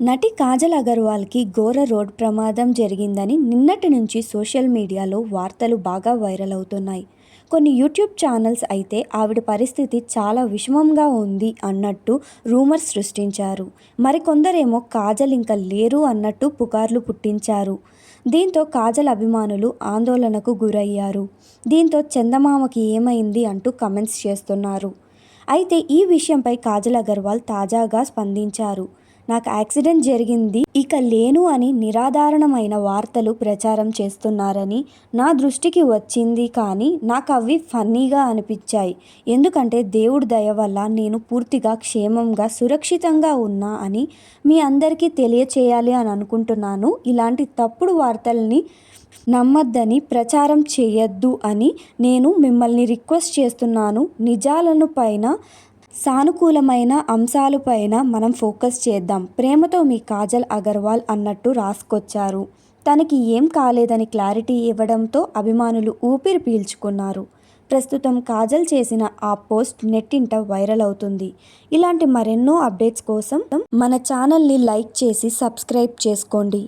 నటి కాజల్ అగర్వాల్కి ఘోర రోడ్ ప్రమాదం జరిగిందని నిన్నటి నుంచి సోషల్ మీడియాలో వార్తలు బాగా వైరల్ అవుతున్నాయి. కొన్ని యూట్యూబ్ ఛానల్స్ అయితే ఆవిడ పరిస్థితి చాలా విషమంగా ఉంది అన్నట్టు రూమర్స్ సృష్టించారు. మరికొందరేమో కాజల్ ఇంకా లేరు అన్నట్టు పుకార్లు పుట్టించారు. దీంతో కాజల్ అభిమానులు ఆందోళనకు గురయ్యారు. దీంతో చందమామకి ఏమైంది అంటూ కమెంట్స్ చేస్తున్నారు. అయితే ఈ విషయంపై కాజల్ అగర్వాల్ తాజాగా స్పందించారు. నాకు యాక్సిడెంట్ జరిగింది ఇక లేను అని నిరాధారణమైన వార్తలు ప్రచారం చేస్తున్నారని నా దృష్టికి వచ్చింది కానీ నాకు అవి ఫన్నీగా అనిపించాయి. ఎందుకంటే దేవుడి దయ వల్ల నేను పూర్తిగా క్షేమంగా సురక్షితంగా ఉన్నా అని మీ అందరికీ తెలియచేయాలి అని అనుకుంటున్నాను. ఇలాంటి తప్పుడు వార్తల్ని నమ్మద్దని ప్రచారం చేయొద్దు అని నేను మిమ్మల్ని రిక్వెస్ట్ చేస్తున్నాను. నిజాలను పైన సానుకూలమైన అంశాలపైన మనం ఫోకస్ చేద్దాం. ప్రేమతో మీ కాజల్ అగర్వాల్ అన్నట్టు రాసుకొచ్చారు. తనకి ఏం కాలేదని క్లారిటీ ఇవ్వడంతో అభిమానులు ఊపిరి పీల్చుకున్నారు. ప్రస్తుతం కాజల్ చేసిన ఆ పోస్ట్ నెట్టింట వైరల్ అవుతుంది. ఇలాంటి మరెన్నో అప్డేట్స్ కోసం మన ఛానల్ని లైక్ చేసి సబ్స్క్రైబ్ చేసుకోండి.